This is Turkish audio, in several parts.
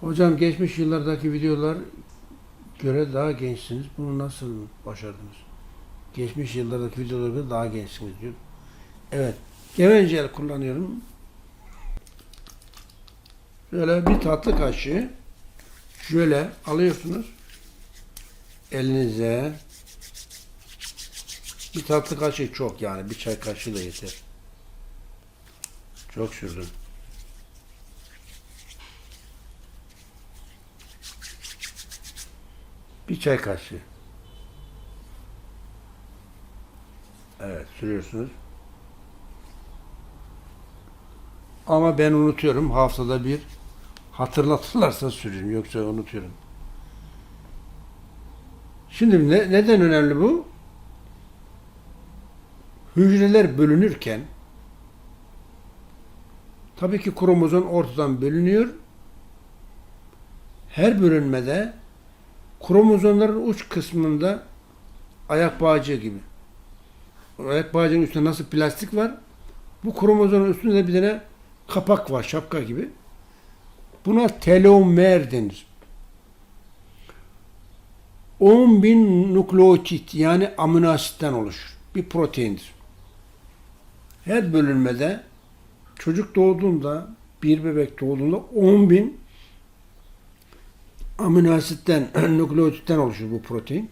Hocam geçmiş yıllardaki videolar göre daha gençsiniz. Bunu nasıl başardınız? Geçmiş yıllardaki videolara göre daha gençsiniz diyor. Evet. Gevencel kullanıyorum. Şöyle bir tatlı kaşığı şöyle alıyorsunuz. Elinize bir tatlı kaşığı çok yani. Bir çay kaşığı da yeter. Çok sürdüm. Bir çay kaşığı. Evet, sürüyorsunuz. Ama ben unutuyorum. Haftada bir hatırlatırlarsa sürüyorum. Yoksa unutuyorum. Şimdi ne, neden önemli bu? Hücreler bölünürken tabii ki kromozom ortadan bölünüyor. Her bölünmede kromozomların uç kısmında ayak bağcığı gibi. Ayak bağcığının üstünde nasıl plastik var? Bu kromozomun üstünde de bir tane kapak var, şapka gibi. Buna telomer denir. 10 bin nukleotit yani amino asitten oluşur. Bir proteindir. Her bölünmede çocuk doğduğunda, bir bebek doğduğunda 10 bin amino asitten, nukleotitten oluşur bu protein.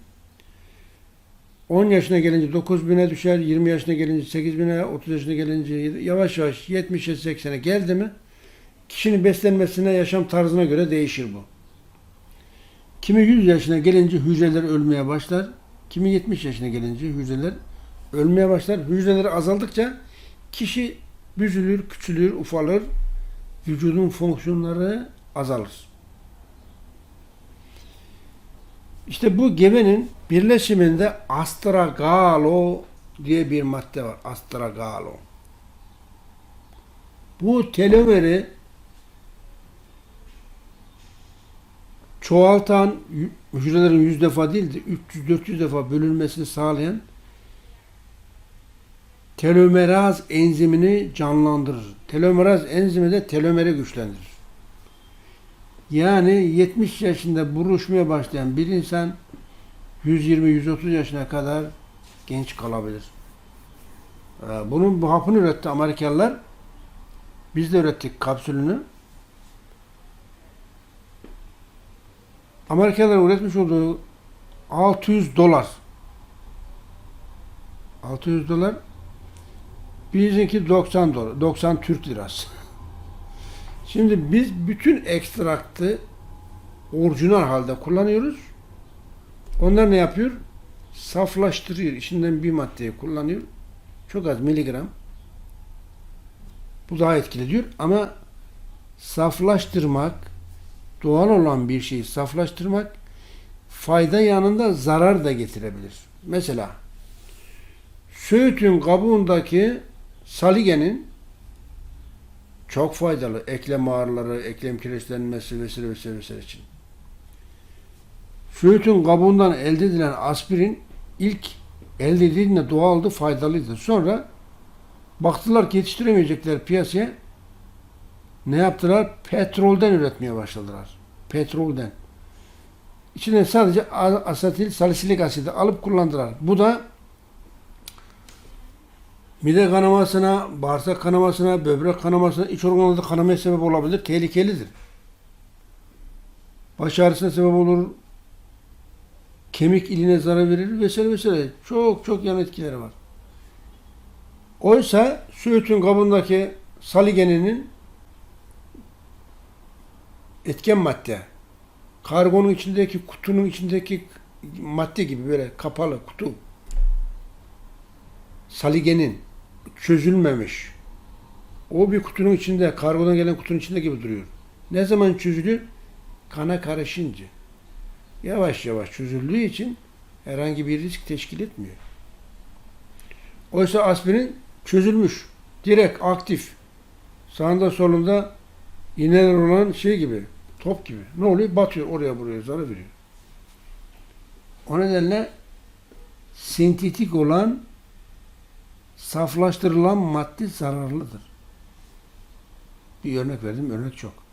10 yaşına gelince 9000'e düşer, 20 yaşına gelince 8000'e, 30 yaşına gelince yavaş yavaş 70'e 80'e geldi mi kişinin beslenmesine, yaşam tarzına göre değişir bu. Kimi 100 yaşına gelince hücreler ölmeye başlar. Kimi 70 yaşına gelince hücreler ölmeye başlar. Hücreler azaldıkça kişi büzülür, küçülür, ufalır. Vücudun fonksiyonları azalır. İşte bu gebenin birleşiminde astragalo diye bir madde var. Astragalo. Bu telomeri çoğaltan hücrelerin yüz defa değil de 300-400 defa bölünmesini sağlayan telomeraz enzimini canlandırır. Telomeraz enzimi de telomeri güçlendirir. Yani 70 yaşında buruşmaya başlayan bir insan 120-130 yaşına kadar genç kalabilir. Ee, Bunun bu hapını üretti Amerikalılar. Biz de ürettik kapsülünü. Amerikalılar üretmiş olduğu 600 dolar. 600 dolar. Bizimki 90 dolar. 90 Türk lirası. Şimdi biz bütün ekstraktı orijinal halde kullanıyoruz. Onlar ne yapıyor? Saflaştırıyor. İçinden bir maddeyi kullanıyor. Çok az miligram. Bu daha etkili diyor. Ama saflaştırmak, doğal olan bir şeyi saflaştırmak fayda yanında zarar da getirebilir. Mesela söğütün kabuğundaki saligenin çok faydalı. Eklem ağrıları, eklem kireçlenmesi vesaire vesaire vesaire için. Söğütün kabuğundan elde edilen aspirin ilk elde edildiğinde doğaldı, faydalıydı. Sonra baktılar ki yetiştiremeyecekler piyasaya. Ne yaptılar? Petrolden üretmeye başladılar. Petrolden. İçine sadece asetil salisilik asidi alıp kullandılar. Bu da mide kanamasına, bağırsak kanamasına, böbrek kanamasına, iç organlarda kanamaya sebep olabilir. Tehlikelidir. Baş ağrısına sebep olur. Kemik iline zarar verir vesaire vesaire. Çok çok yan etkileri var. Oysa söğütün kabındaki saligeninin etken madde kargonun içindeki kutunun içindeki madde gibi böyle kapalı kutu saligenin çözülmemiş. O bir kutunun içinde, kargodan gelen kutunun içinde gibi duruyor. Ne zaman çözülür? Kana karışınca. Yavaş yavaş çözüldüğü için herhangi bir risk teşkil etmiyor. Oysa aspirin çözülmüş. Direkt aktif. Sağında solunda iğneler olan şey gibi. Top gibi. Ne oluyor? Batıyor oraya buraya zarar veriyor. O nedenle sentetik olan saflaştırılan madde zararlıdır. Bir örnek verdim, örnek çok.